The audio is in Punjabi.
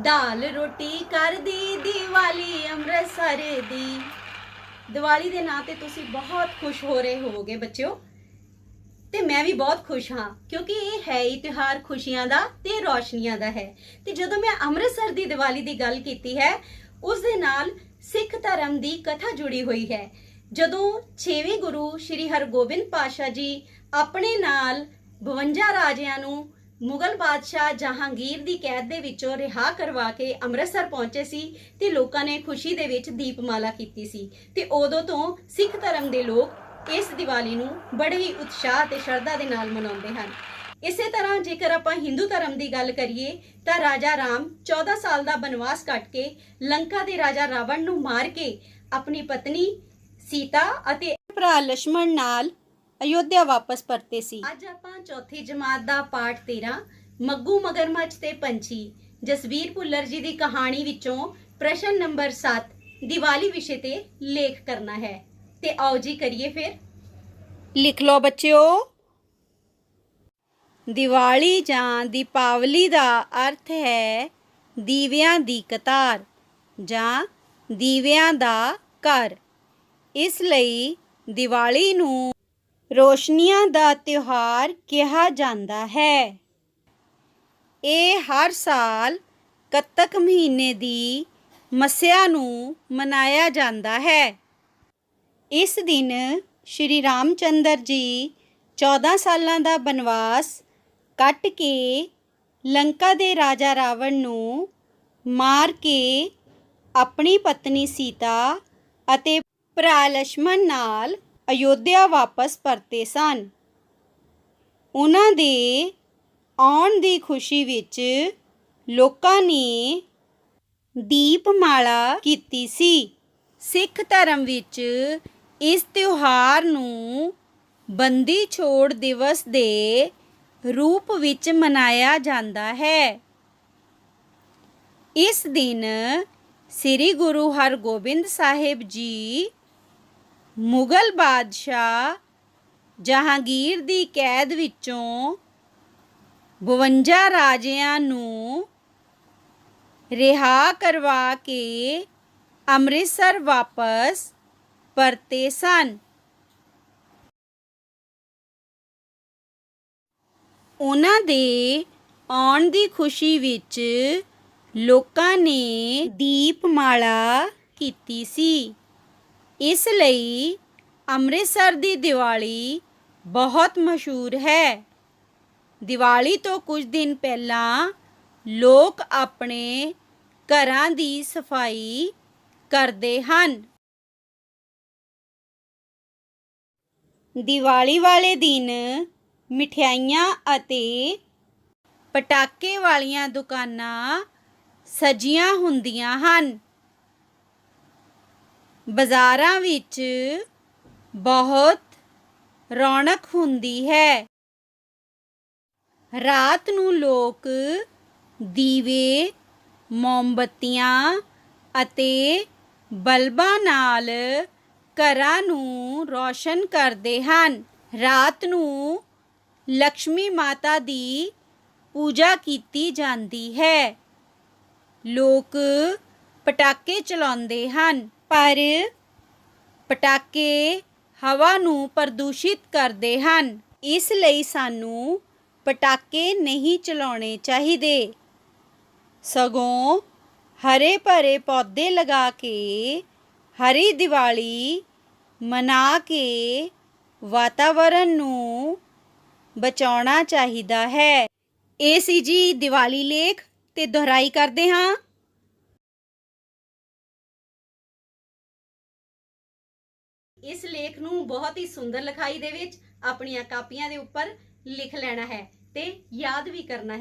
ਦਾਲ ਰੋਟੀ ਕਰਦੀ, ਦੀਵਾਲੀ ਅੰਮ੍ਰਿਤਸਰ ਦੀ। ਦੀਵਾਲੀ ਦੇ ਨਾਂ ਤੇ ਤੁਸੀਂ ਬਹੁਤ ਖੁਸ਼ ਹੋ ਰਹੇ ਹੋਵੋਗੇ ਬੱਚਿਓ। ਤੇ ਮੈਂ ਵੀ ਬਹੁਤ ਖੁਸ਼ ਹਾਂ, ਕਿਉਂਕਿ ਇਹ ਹੈ ਹੀ ਤਿਉਹਾਰ ਖੁਸ਼ੀਆਂ ਦਾ ਤੇ ਰੌਸ਼ਨੀਆਂ ਦਾ ਹੈ। ਤੇ ਜਦੋਂ ਮੈਂ ਅੰਮ੍ਰਿਤਸਰ ਦੀ ਦੀਵਾਲੀ ਦੀ ਗੱਲ ਕੀਤੀ ਹੈ, ਉਸ ਦੇ ਨਾਲ ਸਿੱਖ ਧਰਮ ਦੀ ਕਥਾ ਜੁੜੀ ਹੋਈ ਹੈ। ਜਦੋਂ 6ਵੇਂ ਗੁਰੂ ਸ੍ਰੀ ਹਰਗੋਬਿੰਦ ਪਾਸ਼ਾ ਜੀ ਆਪਣੇ ਨਾਲ 52 ਰਾਜਿਆਂ ਨੂੰ ਮੁਗਲ ਬਾਦਸ਼ਾਹ ਜਹਾਂਗੀਰ ਦੀ ਕੈਦ ਦੇ ਵਿੱਚੋਂ ਰਿਹਾ ਕਰਵਾ ਕੇ ਅੰਮ੍ਰਿਤਸਰ ਪਹੁੰਚੇ ਸੀ ਤੇ ਲੋਕਾਂ ਨੇ ਖੁਸ਼ੀ ਦੇ ਵਿੱਚ ਦੀਪਮਾਲਾ ਕੀਤੀ ਸੀ। ਤੇ ਉਦੋਂ ਤੋਂ ਸਿੱਖ ਧਰਮ ਦੇ ਲੋਕ ਇਸ ਦੀਵਾਲੀ ਨੂੰ ਬੜੇ ਹੀ ਉਤਸ਼ਾਹ ਤੇ ਸ਼ਰਧਾ ਦੇ ਨਾਲ ਮਨਾਉਂਦੇ ਹਨ। ਇਸੇ ਤਰ੍ਹਾਂ ਜੇਕਰ ਆਪਾਂ ਹਿੰਦੂ ਧਰਮ ਦੀ ਗੱਲ ਕਰੀਏ, ਤਾਂ ਰਾਜਾ ਰਾਮ 14 ਸਾਲ ਦਾ ਬਨਵਾਸ ਕੱਟ ਕੇ ਲੰਕਾ ਦੇ ਰਾਜਾ ਰਾਵਣ ਨੂੰ ਮਾਰ ਕੇ ਆਪਣੀ ਪਤਨੀ ਸੀਤਾ ਅਤੇ ਭਰਾ ਲక్ష్మణ ਨਾਲ ਅਯੋਧਿਆ ਵਾਪਸ ਪਰਤੇ ਸੀ। ਅੱਜ ਆਪਾਂ ਚੌਥੀ ਜਮਾਤ ਦਾ ਪਾਠ 13 ਮੱਗੂ ਮਗਰਮੱਛ ਤੇ ਪੰਛੀ ਜਸਵੀਰ ਭੁੱਲਰ ਜੀ ਦੀ ਕਹਾਣੀ ਵਿੱਚੋਂ ਪ੍ਰਸ਼ਨ ਨੰਬਰ 7 ਦੀਵਾਲੀ ਵਿਸ਼ੇ ਤੇ ਲੇਖ ਕਰਨਾ ਹੈ। ਤੇ ਆਓ ਜੀ ਕਰੀਏ ਫਿਰ। ਲਿਖ ਲਓ ਬੱਚਿਓ। ਦੀਵਾਲੀ ਜਾਂ ਦੀਪਾਵਲੀ ਦਾ ਅਰਥ ਹੈ ਦੀਵਿਆਂ ਦੀ ਕਤਾਰ ਜਾਂ ਦੀਵਿਆਂ ਦਾ ਘਰ। ਇਸ ਲਈ ਦੀਵਾਲੀ ਨੂੰ ਰੋਸ਼ਨੀਆਂ ਦਾ ਤਿਉਹਾਰ ਕਿਹਾ ਜਾਂਦਾ ਹੈ। ਇਹ ਹਰ ਸਾਲ ਕੱਤਕ ਮਹੀਨੇ ਦੀ ਮਸਿਆ ਨੂੰ ਮਨਾਇਆ ਜਾਂਦਾ ਹੈ। ਇਸ ਦਿਨ ਸ਼੍ਰੀ ਰਾਮਚੰਦਰ ਜੀ 14 ਸਾਲਾਂ ਦਾ ਬਨਵਾਸ ਕੱਟ ਕੇ ਲੰਕਾ ਦੇ ਰਾਜਾ ਰਾਵਣ ਨੂੰ ਮਾਰ ਕੇ ਆਪਣੀ ਪਤਨੀ ਸੀਤਾ ਅਤੇ ਭਰਾ ਲక్ష్మణ ਨਾਲ ਅਯੋਧਿਆ ਵਾਪਸ ਪਰਤੇ ਸਨ। ਉਹਨਾਂ ਦੇ ਆਉਣ ਦੀ ਖੁਸ਼ੀ ਵਿੱਚ ਲੋਕਾਂ ਨੇ ਦੀਪਮਾਲਾ ਕੀਤੀ ਸੀ। ਸਿੱਖ ਧਰਮ ਵਿੱਚ ਇਸ ਤਿਉਹਾਰ ਨੂੰ ਬੰਦੀ ਛੋੜ ਦਿਵਸ ਦੇ ਰੂਪ ਵਿੱਚ ਮਨਾਇਆ ਜਾਂਦਾ ਹੈ। ਇਸ ਦਿਨ ਸ੍ਰੀ ਗੁਰੂ ਹਰਗੋਬਿੰਦ ਸਾਹਿਬ ਜੀ ਮੁਗਲ ਬਾਦਸ਼ਾਹ ਜਹਾਂਗੀਰ ਦੀ ਕੈਦ ਵਿੱਚੋਂ 52 ਰਾਜਿਆਂ ਨੂੰ ਰਿਹਾ ਕਰਵਾ ਕੇ ਅੰਮ੍ਰਿਤਸਰ ਵਾਪਸ ਪਰਤੇ ਸਨ। ਉਹਨਾਂ ਦੇ ਆਉਣ ਦੀ ਖੁਸ਼ੀ ਵਿੱਚ ਲੋਕਾਂ ਨੇ ਦੀਪਮਾਲਾ ਕੀਤੀ ਸੀ। ਇਸ ਲਈ ਅੰਮ੍ਰਿਤਸਰ ਦੀ ਦੀਵਾਲੀ ਬਹੁਤ ਮਸ਼ਹੂਰ ਹੈ। ਦੀਵਾਲੀ ਤੋਂ ਕੁਝ ਦਿਨ ਪਹਿਲਾਂ ਲੋਕ ਆਪਣੇ ਘਰਾਂ ਦੀ ਸਫ਼ਾਈ ਕਰਦੇ ਹਨ। ਦੀਵਾਲੀ ਵਾਲੇ ਦਿਨ ਮਠਿਆਈਆਂ ਅਤੇ ਪਟਾਕੇ ਵਾਲੀਆਂ ਦੁਕਾਨਾਂ ਸਜੀਆਂ ਹੁੰਦੀਆਂ ਹਨ। ਬਾਜ਼ਾਰਾਂ ਵਿੱਚ ਬਹੁਤ ਰੌਣਕ ਹੁੰਦੀ ਹੈ। ਰਾਤ ਨੂੰ ਲੋਕ ਦੀਵੇ, ਮੋਮਬੱਤੀਆਂ ਅਤੇ ਬਲਬਾਂ ਨਾਲ ਘਰਾਂ ਨੂੰ ਰੌਸ਼ਨ ਕਰਦੇ ਹਨ। ਰਾਤ ਨੂੰ ਲక్ష్ਮੀ ਮਾਤਾ ਦੀ ਪੂਜਾ ਕੀਤੀ ਜਾਂਦੀ ਹੈ। ਲੋਕ ਪਟਾਕੇ ਚਲਾਉਂਦੇ ਹਨ। ਪਰ ਪਟਾਕੇ ਹਵਾ ਨੂੰ ਪ੍ਰਦੂਸ਼ਿਤ ਕਰਦੇ ਹਨ। ਇਸ ਲਈ ਸਾਨੂੰ ਪਟਾਕੇ ਨਹੀਂ ਚਲਾਉਣੇ ਚਾਹੀਦੇ। ਸਗੋਂ ਹਰੇ ਭਰੇ ਪੌਦੇ ਲਗਾ ਕੇ, ਹਰੀ ਦੀਵਾਲੀ ਮਨਾ ਕੇ ਵਾਤਾਵਰਨ ਨੂੰ ਬਚਾਉਣਾ ਚਾਹੀਦਾ ਹੈ। ਇਹ ਸੀ ਜੀ ਦੀਵਾਲੀ ਲੇਖ ਤੇ ਦੁਹਰਾਈ ਕਰਦੇ ਹਾਂ। ਇਸ ਲੇਖ ਨੂੰ ਬਹੁਤ ਹੀ ਸੁੰਦਰ ਲਿਖਾਈ ਦੇ ਵਿੱਚ ਆਪਣੀਆਂ ਕਾਪੀਆਂ ਦੇ ਉੱਪਰ ਲਿਖ ਲੈਣਾ ਹੈ ਤੇ ਯਾਦ ਵੀ ਕਰਨਾ ਹੈ।